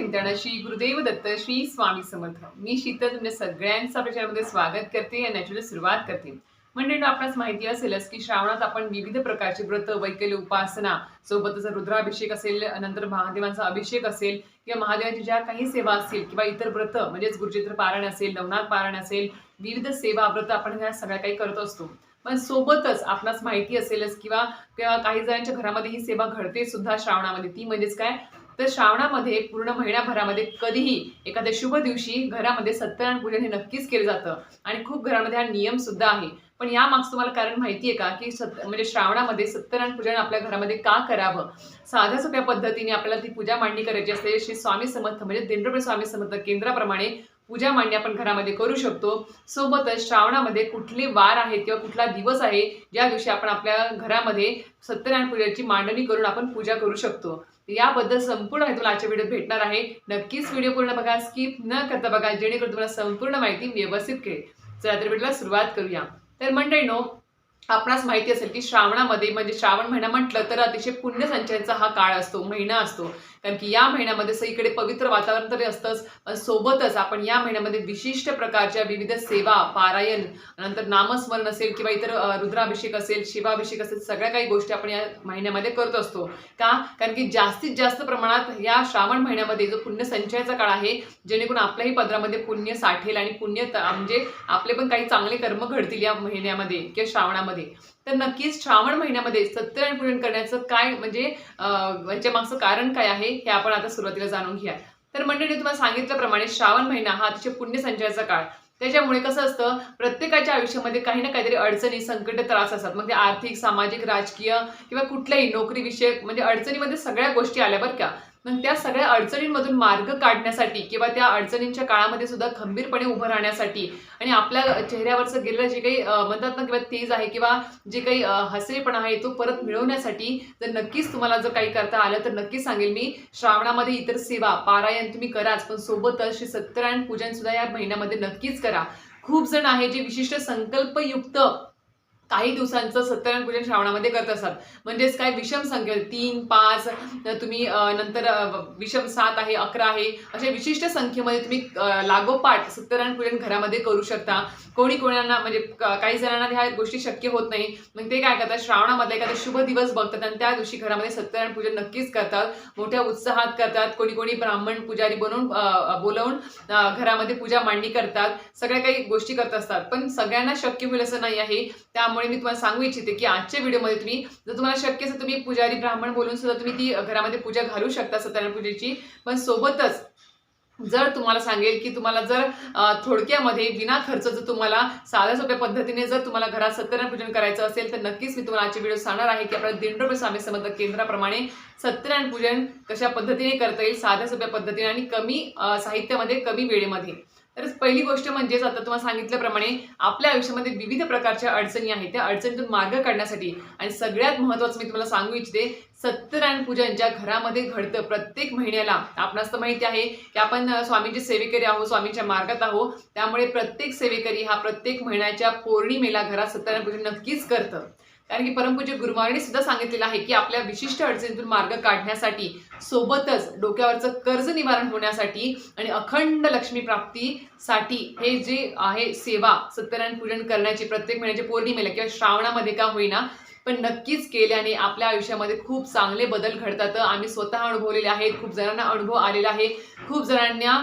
चिंतन श्री गुरुदेव दत्त श्री स्वामी समर्थ. मी शीतल तुमच्या सगळ्यांचं आपल्या चॅनलमध्ये स्वागत करते आणि नॅचरली सुरुवात करते. म्हणजे आपल्यास माहिती असेलच की श्रावणात आपण विविध प्रकारचे व्रत वैकल्य उपासना सोबतच रुद्राभिषेक असेल नंतर महादेवांचा अभिषेक असेल किंवा महादेवाची ज्या काही सेवा असतील किंवा इतर व्रत म्हणजेच गुरुचित्र पारायण असेल नवनाथ पारायण असेल विविध सेवा व्रत आपण ह्या सगळ्या काही करत असतो. पण सोबतच आपणास माहिती असेलच किंवा किंवा काही जणांच्या घरामध्ये ही सेवा घडते सुद्धा श्रावणामध्ये. ती म्हणजेच काय? तर श्रावणामध्ये पूर्ण महिन्याभरामध्ये कधीही एखाद्या शुभ दिवशी घरामध्ये सत्यनारायण पूजन हे नक्कीच केलं जातं. आणि खूप घरामध्ये हा नियम सुद्धा आहे. पण या मागचं तुम्हाला कारण माहिती आहे का की सत म्हणजे श्रावणामध्ये सत्यनारायण पूजन आपल्या घरामध्ये का करावं? साध्या सोप्या पद्धतीने आपल्याला ती पूजा मांडणी करायची असते. श्री स्वामी समर्थ म्हणजे दिंडोबे स्वामी समर्थ केंद्राप्रमाणे पूजा मांडणी आपण घरामध्ये करू शकतो. सोबतच श्रावणामध्ये कुठले वार आहेत किंवा कुठला दिवस आहे ज्या दिवशी आपण आपल्या घरामध्ये सत्यनारायण पूजेची मांडणी करून आपण पूजा करू शकतो. याबद्दल संपूर्ण माहिती तुम्हाला आजच्या व्हिडिओ भेटणार आहे. नक्कीच व्हिडिओ पूर्ण बघा स्किप न करता बघा जेणेकरून तुम्हाला संपूर्ण माहिती व्यवस्थित कळेल. चला तर व्हिडिओला सुरुवात करूया. तर मंडळीनो आपणास माहिती असेल की श्रावणामध्ये म्हणजे श्रावण महिना म्हटलं तर अतिशय पुण्यसंचयाचा हा काळ असतो महिना असतो. कारण की या महिन्यामध्ये सगळीकडे पवित्र वातावरण तरी असतंच. पण सोबतच आपण या महिन्यामध्ये विशिष्ट प्रकारच्या विविध सेवा पारायण नंतर नामस्मरण असेल किंवा इतर रुद्राभिषेक असेल शिवाभिषेक असेल सगळ्या काही गोष्टी आपण या महिन्यामध्ये करत असतो. का? कारण की जास्तीत जास्त प्रमाणात या श्रावण महिन्यामध्ये जो पुण्य संचयाचा काळ आहे जेणेकरून आपल्याही पदरामध्ये पुण्य साठेल आणि पुण्य म्हणजे आपले पण काही चांगले कर्म घडतील या महिन्यामध्ये किंवा श्रावणामध्ये. तर नक्कीच श्रावण महिन्यामध्ये सत्यनारायण पूजन करण्याचं काय म्हणजे अं, याच्या मागचं कारण काय आहे हे आपण आता सुरुवातीला जाणून घ्या तर मंडळी तुम्हाला सांगितल्याप्रमाणे श्रावण महिना हा अतिशय पुण्य संचयाचा काळ. त्याच्यामुळे कसं असतं प्रत्येकाच्या आयुष्यामध्ये काही ना काहीतरी अडचणी संकट त्रास असतात. मग ते आर्थिक सामाजिक राजकीय किंवा कुठल्याही नोकरीविषयक म्हणजे अडचणीमध्ये सगळ्या गोष्टी आल्या बरं का. मग त्या सगळ्या अडचणींमधून मार्ग काढण्यासाठी किंवा त्या अडचणींच्या काळामध्ये सुद्धा खंबीरपणे उभं राहण्यासाठी आणि आपल्या चेहऱ्यावरचं गेलेलं जे काही म्हणतात ना किंवा तेज आहे किंवा जे काही हसरेपणा आहे तो परत मिळवण्यासाठी जर नक्कीच तुम्हाला जर काही करता आलं तर नक्कीच सांगेल मी. श्रावणामध्ये इतर सेवा पारायण तुम्ही कराच पण सोबतच श्री सत्यनारायण पूजन सुद्धा या महिन्यामध्ये नक्कीच करा. खूप जण आहे जे विशिष्ट संकल्पयुक्त काही दिवसांचं सत्यनारायण पूजन श्रावणामध्ये करत असतात. म्हणजेच काय विषम संख्या तीन पाच तुम्ही नंतर विषम सात आहे अकरा आहे अशा विशिष्ट संख्येमध्ये तुम्ही लागोपाठ सत्यनारायण पूजन घरामध्ये करू शकता. कोणी कोणाला म्हणजे काही जणांना ह्या गोष्टी शक्य होत नाही. मग ते काय करतात? श्रावणामध्ये एखादा शुभ दिवस बघतात आणि त्या दिवशी घरामध्ये सत्यनारायण पूजन नक्कीच करतात. मोठ्या उत्साहात करतात. कोणी कोणी ब्राह्मण पुजारी बनवून बोलवून घरामध्ये पूजा मांडणी करतात. सगळ्या काही गोष्टी करत असतात. पण सगळ्यांना शक्य होईल असं नाही आहे. त्यामुळे मी तुम्हाला सांगू इच्छिते की आजच्या व्हिडिओमध्ये तुम्ही जर तुम्हाला शक्य असेल तुम्ही पुजारी ब्राह्मण बोलून सुद्धा तुम्ही ती घरामध्ये पूजा घालू शकता सत्यनारायण पूजेची. पण सोबतच जर तुम्हाला सांगेल की तुम्हाला जर थोडक्यामध्ये विना खर्च जर तुम्हाला साध्या सोप्या पद्धतीने जर तुम्हाला घरात सत्यनारायण पूजन करायचं असेल तर नक्कीच मी तुम्हाला आजचे व्हिडिओ सांगणार आहे की आपल्या दिंडोबे स्वामी समर्थ केंद्राप्रमाणे सत्यनारायण पूजन कशा पद्धतीने करता येईल साध्या सोप्या पद्धतीने आणि कमी साहित्यामध्ये कमी वेळेमध्ये. तर पहिली गोष्ट म्हणजेच आता तुम्हाला सांगितल्याप्रमाणे आपल्या आयुष्यामध्ये विविध प्रकारच्या अडचणी आहेत. त्या अडचणीतून मार्ग काढण्यासाठी आणि सगळ्यात महत्त्वाचं मी तुम्हाला सांगू इच्छिते सत्यनारायण पूजन ज्या घरामध्ये घडतं प्रत्येक महिन्याला आपणास तर माहिती आहे की आपण स्वामींचे सेवेकरी आहोत स्वामींच्या मार्गात आहोत. त्यामुळे प्रत्येक सेवेकरी हा प्रत्येक महिन्याच्या पौर्णिमेला घरात सत्यनारायण पूजन नक्कीच करतं. कारण की परमपूज्य गुरुमावळीने सुद्धा सांगितलेलं आहे की आपल्या विशिष्ट अडचणीतून मार्ग काढण्यासाठी सोबतच डोक्यावरचं कर्ज निवारण होण्यासाठी आणि अखंड लक्ष्मी प्राप्तीसाठी हे जे आहे सेवा सत्यनारायण पूजन करण्याची प्रत्येक महिन्याच्या पौर्णिमेला किंवा श्रावणामध्ये का होईना पण नक्कीच केल्याने आपल्या आयुष्यामध्ये खूप चांगले बदल घडतात. आम्ही स्वतः अनुभवलेले आहेत खूप जणांना अनुभव आलेला आहे. खूप जणांना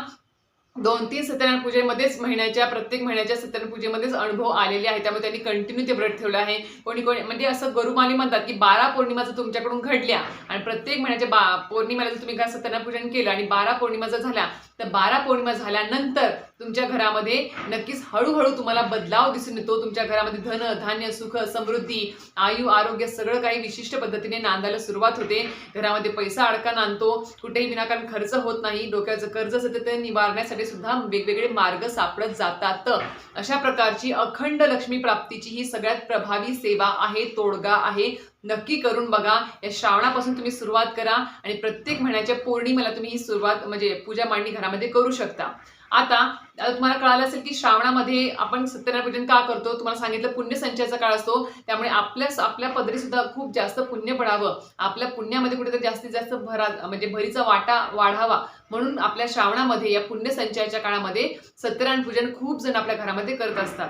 दोन तीन सत्यनारायण पूजेमध्येच महिन्याच्या प्रत्येक महिन्याच्या सत्यनारायण पूजेमध्येच अनुभव आलेले आहे त्यामुळे त्यांनी कंटिन्यू ते व्रत ठेवलं आहे. कोणी कोणी म्हणजे असं गरुमाली म्हणतात की बारा पौर्णिमा जर तुमच्याकडून घडल्या आणि प्रत्येक महिन्याच्या बा पौर्णिमेला जर तुम्ही काय सत्यनारायण पूजन केलं आणि बारा पौर्णिमा जर झाल्या तर बारा पौर्णिमा झाल्यानंतर तुमच्या घरामध्ये नक्कीच हळूहळू तुम्हाला बदलाव दिसून येतो. तुमच्या घरामध्ये धन धान्य सुख समृद्धी आयु आरोग्य सगळं काही विशिष्ट पद्धतीने नांदायला सुरुवात होते. घरामध्ये पैसा अडकान आणतो कुठेही विनाकारण खर्च होत नाही. डोक्याचं कर्ज असतं ते निवारण्यासाठी सुद्धा वेगवेगळे मार्ग सापडत जातात. अशा प्रकारची अखंड लक्ष्मी प्राप्तीची ही सगळ्यात प्रभावी सेवा आहे तोडगा आहे. नक्की करून बघा. या श्रावणापासून तुम्ही सुरुवात करा आणि प्रत्येक महिन्याच्या पौर्णिमेला तुम्ही ही सुरुवात म्हणजे पूजा मांडणी घरामध्ये करू शकता. आता तुम्हाला कळालं असेल की श्रावणामध्ये आपण सत्यनारायण पूजन का करतो? तुम्हाला सांगितलं पुण्यसंचयाचा काळ असतो. त्यामुळे आपल्या आपल्या पदरी सुद्धा खूप जास्त पुण्य पडावं. आपल्या पुण्यामध्ये कुठेतरी जास्तीत जास्त भरा म्हणजे भरीचा वाटा वाढावा. म्हणून आपल्या श्रावणामध्ये या पुण्यसंचयाच्या काळामध्ये सत्यनारायण पूजन खूप जण आपल्या घरामध्ये करत असतात.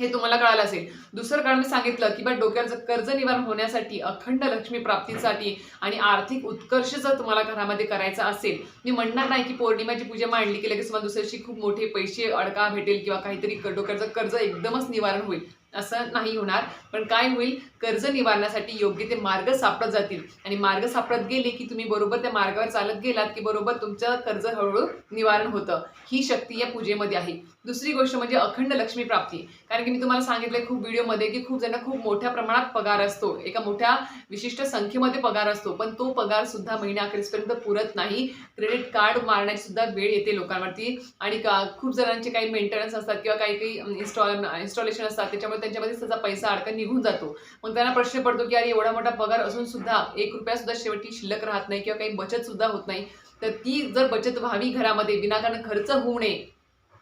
हे तुम्हाला कळालं असेल. दुसरं कारण मी सांगितलं की बा डोक्याचं कर्ज निवारण होण्यासाठी अखंड लक्ष्मी प्राप्तीसाठी आणि आर्थिक उत्कर्ष जर तुम्हाला घरामध्ये करायचा असेल मी म्हणणार नाही की पौर्णिमाची पूजा मांडली की लगेच तुम्हाला दुसऱ्याशी खूप मोठे पैसे अडका भेटेल किंवा काहीतरी डोक्याचं कर्ज एकदमच निवारण होईल. असं नाही होणार. पण काय होईल? कर्ज निवारणासाठी योग्य ते मार्ग सापडत जातील. आणि मार्ग सापडत गेले की तुम्ही बरोबर त्या मार्गावर चालत गेलात की बरोबर तुमचं कर्ज हळूहळू निवारण होतं. ही शक्ती या पूजेमध्ये आहे. दुसरी गोष्ट म्हणजे अखंड लक्ष्मी प्राप्ती. कारण की मी तुम्हाला सांगितलं खूप व्हिडिओमध्ये की खूप जण खूप मोठ्या प्रमाणात पगार असतो. एका मोठ्या विशिष्ट संख्येमध्ये पगार असतो. पण तो पगार सुद्धा महिन्या अखेरीसपर्यंत पुरत नाही. क्रेडिट कार्ड मारण्याची सुद्धा वेळ येते लोकांवरती. आणि खूप जणांचे काही मेंटेनन्स असतात किंवा काही काही इन्स्टॉल इन्स्टॉलेशन असतात. त्याच्यामुळे त्यांच्यामध्ये त्याचा पैसा अडकन निघून जातो. मग त्यांना प्रश्न पडतो की अरे एवढा मोठा पगार असून सुद्धा एक रुपया सुद्धा शेवटी शिल्लक राहत नाही किंवा काही बचत सुद्धा होत नाही. तर ती जर बचत व्हावी घरामध्ये विनाकारण खर्च होऊ नये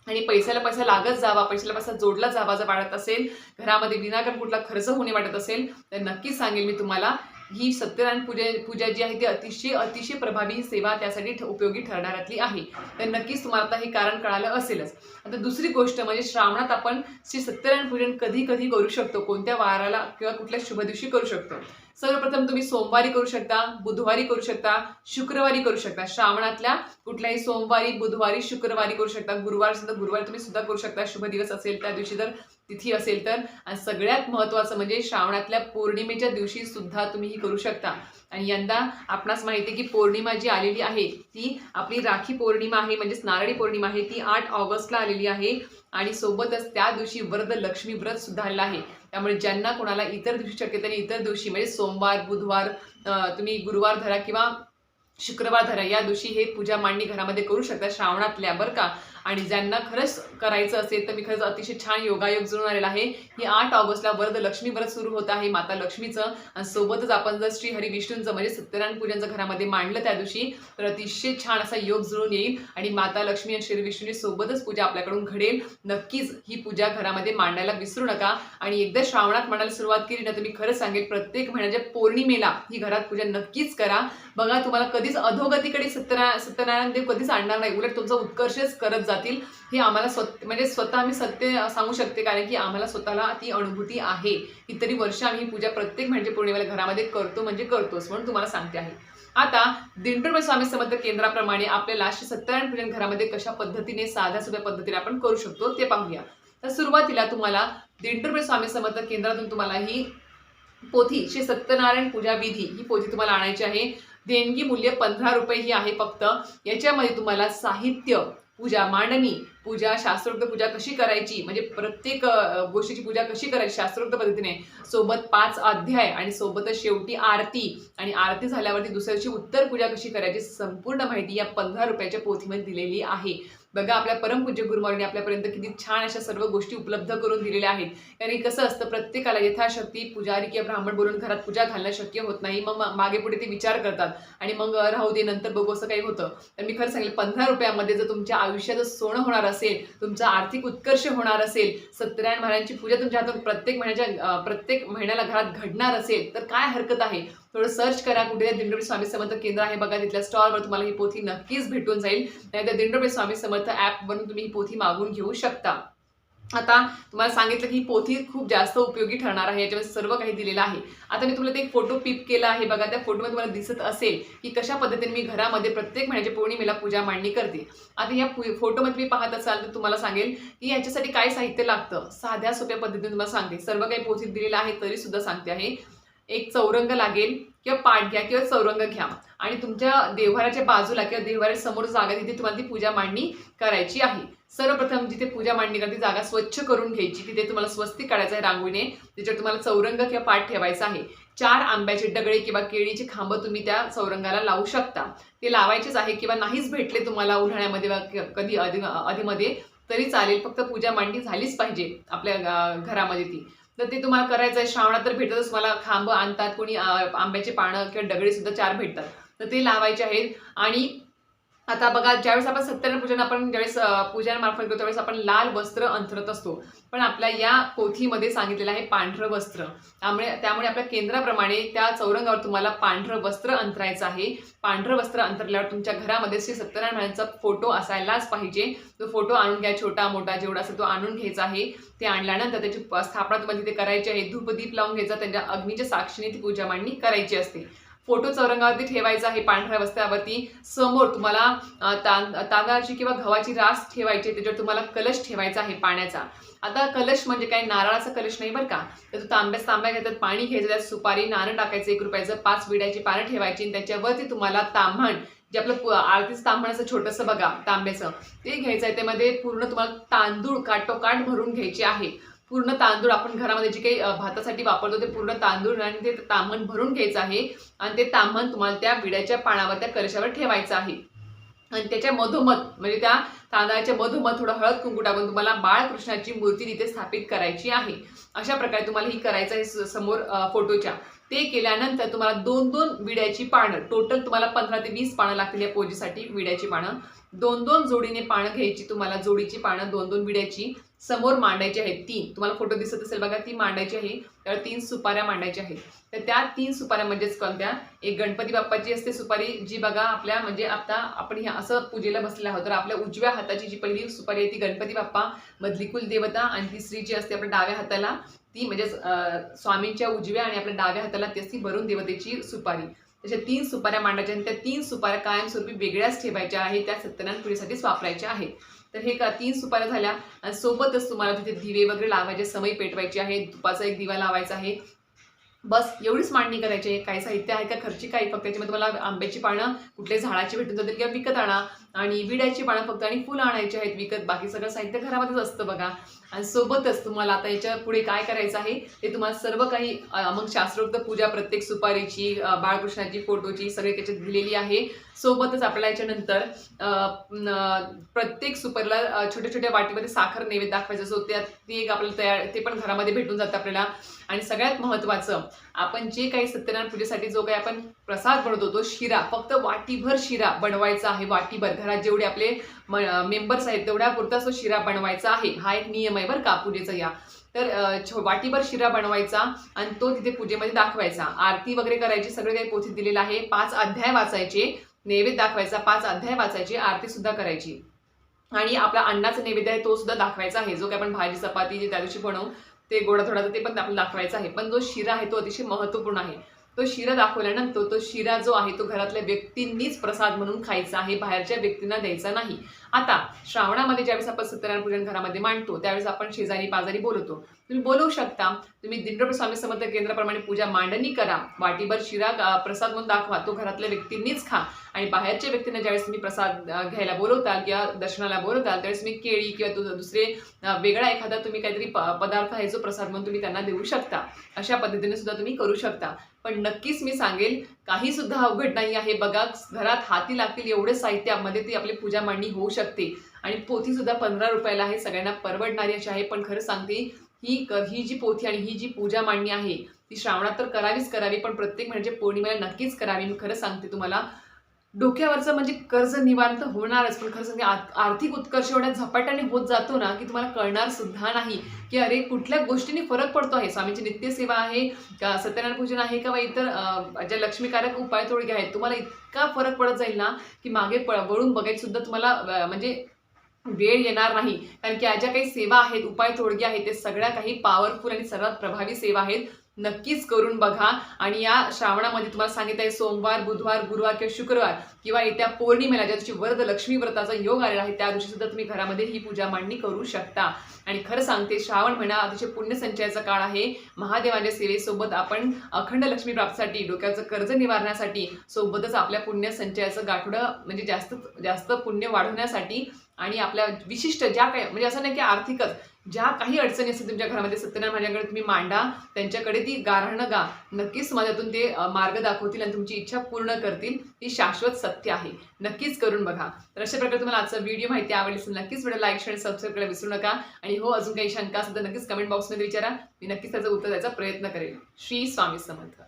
आणि पैशाला पैसा लागत जावा पैशाला पैसा जोडला जावा जर वाटत असेल घरामध्ये विनाकारण कुठला खर्च होणे वाटत असेल तर नक्कीच सांगेल मी तुम्हाला ही सत्यनारायण पूजा पूजा जी आहे ती अतिशय अतिशय प्रभावी सेवा त्यासाठी उपयोगी ठरणाऱ्यातली आहे. तर नक्कीच तुम्हाला आता हे कारण कळालं असेलच. आता दुसरी गोष्ट म्हणजे श्रावणात आपण श्री सत्यनारायण पूजन कधी कधी करू शकतो. कोणत्या वाराला किंवा कुठल्या शुभ दिवशी करू शकतो. सर्वप्रथम तुम्ही सोमवारी करू शकता बुधवारी करू शकता शुक्रवारी करू शकता. श्रावणातल्या कुठल्याही सोमवारी बुधवारी शुक्रवारी करू शकता. गुरुवार सुद्धा गुरुवारी तुम्ही सुद्धा करू शकता. शुभ दिवस असेल त्या दिवशी जर तिथी असेल तर. आणि सगळ्यात महत्त्वाचं म्हणजे श्रावणातल्या पौर्णिमेच्या दिवशी सुद्धा तुम्ही ही करू शकता. आणि यंदा आपणास माहिती आहे की पौर्णिमा जी आलेली आहे ती आपली राखी पौर्णिमा आहे म्हणजेच नारळी पौर्णिमा आहे ती आठ ऑगस्टला आलेली आहे. आणि सोबतच त्या दिवशी वरद लक्ष्मी व्रत सुद्धा आलेलं आहे. त्यामुळे ज्यांना कोणाला इतर दिवशी शक्य आहे इतर दिवशी म्हणजे सोमवार बुधवार तुम्ही गुरुवार धरा किंवा शुक्रवार धरा या दिवशी हे पूजा मांडणी घरामध्ये करू शकता श्रावणातल्या बरं का. आणि ज्यांना खरंच करायचं असेल तर मी खरंच अतिशय छान योगायोग जुळून आलेला आहे. की आठ ऑगस्टला वरद लक्ष्मी व्रत सुरू होत आहे माता लक्ष्मीचं. आणि सोबतच आपण जर श्री हरी विष्णूंचं म्हणजे सत्यनारायण पूजनचं घरामध्ये मांडलं त्या दिवशी तर अतिशय छान असा योग जुळून येईल आणि माता लक्ष्मी आणि श्री विष्णूंची सोबतच पूजा आपल्याकडून घडेल. नक्कीच ही पूजा घरामध्ये मांडायला विसरू नका. आणि एकदा श्रावणात मांडायला सुरुवात केली ना तर मी खरंच सांगेल प्रत्येक महिन्याच्या पौर्णिमेला ही घरात पूजा नक्कीच करा. बघा तुम्हाला कधीच अधोगतीकडे सत्यनारायण सत्यनारायण देव कधीच आणणार नाही. उलट तुमचा उत्कर्षच करत जातील हे आम्हाला स्वत म्हणजे स्वतः आम्ही सत्य सांगू शकते कारण की आम्हाला स्वतःला ती अनुभूती आहे. कितीतरी वर्ष आम्ही ही पूजा प्रत्येक म्हणजे पौर्णिमेला घरामध्ये करतो म्हणजे करतोच म्हणून तुम्हाला सांगते आहे. आता दिंडोबाई स्वामी समर्थ केंद्राप्रमाणे आपल्याला श्री सत्यनारायण पूजन घरामध्ये कशा पद्धतीने साध्या सोप्या पद्धतीने आपण करू शकतो ते पाहूया. तर सुरुवातीला तुम्हाला दिंडोबाई स्वामी समर्थ केंद्रातून तुम्हाला ही पोथी श्री सत्यनारायण पूजा विधी ही पोथी तुम्हाला आणायची आहे. देणगी मूल्य पंधरा रुपये ही आहे फक्त. याच्यामध्ये तुम्हाला साहित्य पूजा मांडणी पूजा शास्त्रोक्त पूजा कशी करायची? म्हणजे प्रत्येक गोष्टीची पूजा कशी करायची शास्त्रोक्त पद्धतीने? सोबत पाच अध्याय आणि सोबतच शेवटी आरती. आणि आरती झाल्यावरती दुसऱ्या दिवशी उत्तर पूजा कशी करायची? संपूर्ण माहिती या पंधरा रुपयाच्या पोथीमध्ये दिलेली आहे. बघा आपल्या परमपूज्य गुरुमाऊलीने आपल्यापर्यंत किती छान अशा सर्व गोष्टी उपलब्ध करून दिलेल्या आहेत. कारण कसं असतं प्रत्येकाला यथाशक्ती पुजारी किंवा ब्राह्मण बोलून घरात पूजा घालणं शक्य होत नाही. मग मागे पुढे ते विचार करतात. आणि मग राहू दे नंतर बघू असं काही होतं. तर मी खरं सांगेल पंधरा रुपयामध्ये जर तुमच्या आयुष्याचं सोनं होणार असेल तुमचा आर्थिक उत्कर्ष होणार असेल सत्यनारायण महाराजांची पूजा तुमच्या हातून प्रत्येक महिन्याच्या प्रत्येक महिन्याला घरात घडणार असेल तर काय हरकत आहे? थोडं सर्च करा. कुठे दिंडोबी स्वामी समर्थ केंद्र आहे बघा तिथल्या स्टॉलवर तुम्हाला ही पोथी नक्कीच भेटून जाईल. नाहीतर दिंडोबी स्वामी समर्थ ॲपवरून तुम्ही ही पोथी मागून घेऊ शकता. आता तुम्हाला सांगितलं की ही पोथी खूप जास्त उपयोगी ठरणार आहे. याच्यामध्ये सर्व काही दिलेलं आहे. आता मी तुम्हाला ते एक फोटो पिप केला आहे बघा. त्या फोटोमध्ये तुम्हाला दिसत असेल की कशा पद्धतीने मी घरामध्ये प्रत्येक महिन्याच्या पौर्णिमेला पूजा मांडणी करते. आता या फोटोमध्ये तुम्ही पाहत असाल तर तुम्हाला सांगेल की याच्यासाठी काय साहित्य लागतं? साध्या सोप्या पद्धतीने तुम्हाला सांगते. सर्व काही पोथीत दिलेलं आहे तरी सुद्धा सांगते आहे. एक चौरंग लागेल किंवा पाठ घ्या किंवा चौरंग घ्या. आणि तुमच्या देव्हाऱ्याच्या बाजूला किंवा देव्हाऱ्या समोर जागा तिथे तुम्हाला ती पूजा मांडणी करायची आहे. सर्वप्रथम जिथे पूजा मांडणी करते जागा स्वच्छ करून घ्यायची. तिथे तुम्हाला स्वस्तिक काढायचं आहे रांगोळीने. त्याच्यावर तुम्हाला चौरंग किंवा पाठ ठेवायचा आहे. चार आंब्याचे डगळे किंवा केळीचे खांब तुम्ही त्या चौरंगाला लावू शकता. ते लावायचेच आहे किंवा नाहीच भेटले तुम्हाला उन्हाळ्यामध्ये कधी आधी आधीमध्ये तरी चालेल. फक्त पूजा मांडणी झालीच पाहिजे आपल्या घरामध्ये ती. तर ते तुम्हाला करायचं आहे श्रावणात तर भेटतच मला खांब आणतात कोणी आंब्याची पानं किंवा दगडी सुद्धा चार भेटतात. तर ते लावायचे आहेत. आणि आता बघा ज्यावेळेस आपण सत्यनारायण पूजन आपण ज्यावेळेस पूजनामार्फत करतो त्यावेळेस आपण लाल वस्त्र अंथरत असतो. पण आपल्या या पोथीमध्ये सांगितलेलं आहे पांढरं वस्त्र. त्यामुळे त्यामुळे आपल्या केंद्राप्रमाणे त्या चौरंगावर तुम्हाला पांढरं वस्त्र अंतरायचं आहे. पांढरं वस्त्र अंतरल्यावर तुमच्या घरामध्ये श्री सत्यनारायण महाराजांचा फोटो असायलाच पाहिजे. तो फोटो आणून घ्या छोटा मोठा जेवढा असेल तो आणून घ्यायचा आहे. ते आणल्यानंतर त्याची स्थापना तुम्हाला तिथे करायची आहे. धूपदीप लावून घ्यायचा त्यांच्या अग्नीच्या साक्षीने ती पूजा मांडणी करायची असते. फोटो चौरंगावरती ठेवायचा आहे पांढऱ्या वस्त्यावरती समोर तुम्हाला तां तांदळाची किंवा गव्हाची रास ठेवायची त्याच्यावर तुम्हाला कलश ठेवायचा आहे पाण्याचा. आता कलश म्हणजे काय? नारळाचा कलश नाही बरं का? तर तांब्या तांब्या घेतात पाणी घ्यायचं त्यात सुपारी नारळ टाकायचं एक रुपयाचं पाच विड्याची पानं ठेवायची आणि त्याच्यावरती तुम्हाला तांबण जे आपलं आरतीच तांबण असं छोटंसं बघा तांब्याचं ते घ्यायचं आहे. त्यामध्ये पूर्ण तुम्हाला तांदूळ काटोकाट भरून घ्यायचे आहे. पूर्ण तांदूळ आपण घरामध्ये जे काही भातासाठी वापरतो ते पूर्ण तांदूळ आणि ते तामण भरून घ्यायचं आहे. आणि ते तामण तुम्हाला त्या विड्याच्या पानावर त्या कलशावर ठेवायचं आहे. आणि त्याच्या मधोमध म्हणजे त्या तांदळाच्या मधोमध थोडं हळद कुंकू टाकून तुम्हाला बाळकृष्णाची मूर्ती तिथे स्थापित करायची आहे. अशा प्रकारे तुम्हाला ही करायचं आहे स- समोर फोटोच्या. ते केल्यानंतर तुम्हाला दोन दोन विड्याची पानं टोटल तुम्हाला पंधरा ते वीस पानं लागतील या पूजेसाठी विड्याची पानं. दोन दोन जोडीने पानं घ्यायची तुम्हाला जोडीची पानं दोन दोन विड्याची. समोर मांडायची आहेत तीन. तुम्हाला फोटो दिसत असेल बघा ती मांडायची आहे. त्यावर तीन सुपाऱ्या मांडायच्या आहेत. तर त्या तीन सुपाऱ्या म्हणजेच कोणत्या एक गणपती बाप्पाची असते सुपारी जी बघा आपल्या म्हणजे आता आपण ह्या असं पूजेला बसलेला आहोत. तर आपल्या उजव्या हाताची जी पहिली सुपारी आहे ती गणपती बाप्पा मधली कुलदेवता आणि तिसरी जी असते आपल्या डाव्या हाताला ती म्हणजेच स्वामींच्या उजव्या आणि आपल्या डाव्या हाताला ती असती भरून देवतेची सुपारी. त्याच्या तीन सुपाऱ्या मांडायच्या आणि त्या तीन सुपाऱ्या कायमस्वरूपी वेगळ्याच ठेवायच्या आहेत. त्या सत्यनारायण पूजेसाठीच वापरायच्या आहेत. तर हे का तीन सुपाऱ्या झाल्या. आणि सोबतच तुम्हाला तिथे दिवे वगैरे लावायचे समय पेटवायची आहे तुपाचा एक दिवा लावायचा आहे. बस एवढीच मांडणी करायची आहे. काही साहित्य आहे का खर्ची काही फक्त त्याच्यामध्ये तुम्हाला आंब्याची पानं कुठले झाडाची भेटून जातील किंवा विकत आणा आणि विड्याची पानं फक्त आणि फुलं आणायची आहेत विकत. बाकी सगळं साहित्य घरामध्येच असतं बघा. आणि सोबतच तुम्हाला आता याच्यापुढे काय करायचं आहे ते तुम्हाला सर्व काही मग शास्त्रोक्त पूजा प्रत्येक सुपारीची बाळकृष्णाची फोटोची सगळी त्याच्यात दिलेली आहे. सोबतच आपल्याला याच्यानंतर प्रत्येक सुपारीला छोट्या छोट्या वाटीमध्ये साखर नैवेद्य दाखवायचं असो त्यात ते एक आपल्याला तयार ते पण घरामध्ये भेटून जातं आपल्याला. आणि सगळ्यात महत्त्वाचं आपण जे काही सत्यनारायण पूजेसाठी जो काही आपण प्रसाद बनवतो तो शिरा फक्त वाटीभर शिरा बनवायचा आहे वाटीभर. घरात जेवढे आपले मेंबर्स आहेत तेवढ्या पुरता तो शिरा बनवायचा आहे. हा एक नियम आहे बरं का पूजेचा या. तर छो- वाटीभर शिरा बनवायचा आणि तो तिथे पूजेमध्ये दाखवायचा. आरती वगैरे करायची सगळे काही पोथीत दिलेलं आहे. पाच अध्याय वाचायचे नैवेद्य दाखवायचा पाच अध्याय वाचायचे आरती सुद्धा करायची. आणि आपला अन्नाचा नैवेद्य आहे तो सुद्धा दाखवायचा आहे. जो काही आपण भाजी चपाती जे त्या दिवशी बनवू ते गोडा थोडाचं ते पण आपल्याला दाखवायचं आहे. पण जो शिरा आहे तो अतिशय महत्त्वपूर्ण आहे. तो शिरा दाखवल्यानंतर तो शिरा जो आहे तो घरातल्या व्यक्तींनीच प्रसाद म्हणून खायचा आहे बाहेरच्या व्यक्तींना द्यायचा नाही. आता श्रावणामध्ये ज्यावेळेस आपण सत्यनारायण पूजन घरामध्ये मांडतो त्यावेळेस आपण शेजारी पाजारी बोलवतो तुम्ही बोलवू शकता तुम्ही दिंडप्र स्वामी समर्थ केंद्राप्रमाणे पूजा मांडणी करा वाटीभर शिरा प्रसाद म्हणून दाखवा तो घरातल्या व्यक्तींनीच खा. आणि बाहेरच्या व्यक्तींना ज्यावेळेस तुम्ही प्रसाद घ्यायला बोलवताल किंवा दर्शनाला बोलवताल त्यावेळेस तुम्ही केळी किंवा दुसरे वेगळा एखादा तुम्ही काहीतरी प- पदार्थ आहे जो प्रसाद म्हणून तुम्ही त्यांना देऊ शकता. अशा पद्धतीने सुद्धा तुम्ही करू शकता. पण नक्कीच मी सांगेल काही सुद्धा अवघड नाही आहे. बघा घरात हाती लागतील एवढे साहित्यामध्ये ती आपली पूजा मांडणी होऊ शकते. आणि पोथी सुद्धा पंधरा रुपयाला आहे सगळ्यांना परवडणारी अशी आहे. पण खरं सांगते ही क- ही जी पोथी आणि ही जी पूजा मांडणी आहे ती श्रावणात तर करावीच करावी पण प्रत्येक म्हणजे पौर्णिमेला नक्कीच करावी. मी खरं सांगते तुम्हाला डोक्यावरचं म्हणजे कर्ज निवांत होणारच पण खरं सांगते आ- आर्थिक उत्कर्ष एवढ्या झपाट्याने होत जातो ना की तुम्हाला कळणार सुद्धा नाही की अरे कुठल्या गोष्टीने फरक पडतो आहे? स्वामींची नित्यसेवा आहे का सत्यनारायण पूजन आहे का इतर ज्या लक्ष्मीकारक उपाय तोडगे आहेत तुम्हाला इतका फरक पडत जाईल ना की मागे प- वळून बघायला सुद्धा तुम्हाला म्हणजे वेळ येणार नाही. कारण की ज्या काही सेवा आहेत उपाय तोडगे आहेत ते सगळ्या काही पॉवरफुल आणि सर्वात प्रभावी सेवा आहेत. नक्कीच करून बघा. आणि या श्रावणामध्ये तुम्हाला सांगितलं आहे सोमवार बुधवार गुरुवार किंवा शुक्रवार किंवा येत्या पौर्णिमेला ज्या दिवशी वरद लक्ष्मी व्रताचा योग आलेला आहे त्या दिवशी सुद्धा तुम्ही घरामध्ये ही पूजा मांडणी करू शकता. आणि खरं सांगते श्रावण महिना अतिशय पुण्यसंचयाचा काळ आहे. महादेवाच्या सेवेसोबत आपण अखंड लक्ष्मी प्राप्तीसाठी डोक्याचं कर्ज निवारण्यासाठी सोबतच आपल्या पुण्य संचयाचं गाठोडं म्हणजे जास्त जास्त पुण्य वाढवण्यासाठी आणि आपल्या विशिष्ट ज्या काही म्हणजे असं नाही की आर्थिकच ज्या काही अडचणी असतील तुमच्या घरामध्ये सत्यनारायण माझ्याकडे तुम्ही मांडा त्यांच्याकडे ती गारहाणं गा. नक्कीच माझ्यातून ते मार्ग दाखवतील आणि तुमची इच्छा पूर्ण करतील. ही शाश्वत सत्य आहे. नक्कीच करून बघा. तर अशा प्रकारे तुम्हाला आजचा व्हिडिओ माहिती आवडली असेल नक्कीच व्हिडिओ लाईक शेअर सबस्क्राईब करायला विसरू नका. आणि हो अजून काही शंका असेल तर नक्कीच कमेंट बॉक्समध्ये विचारा. मी नक्कीच त्याचं उत्तर द्यायचा प्रयत्न करेल. श्री स्वामी समर्थ.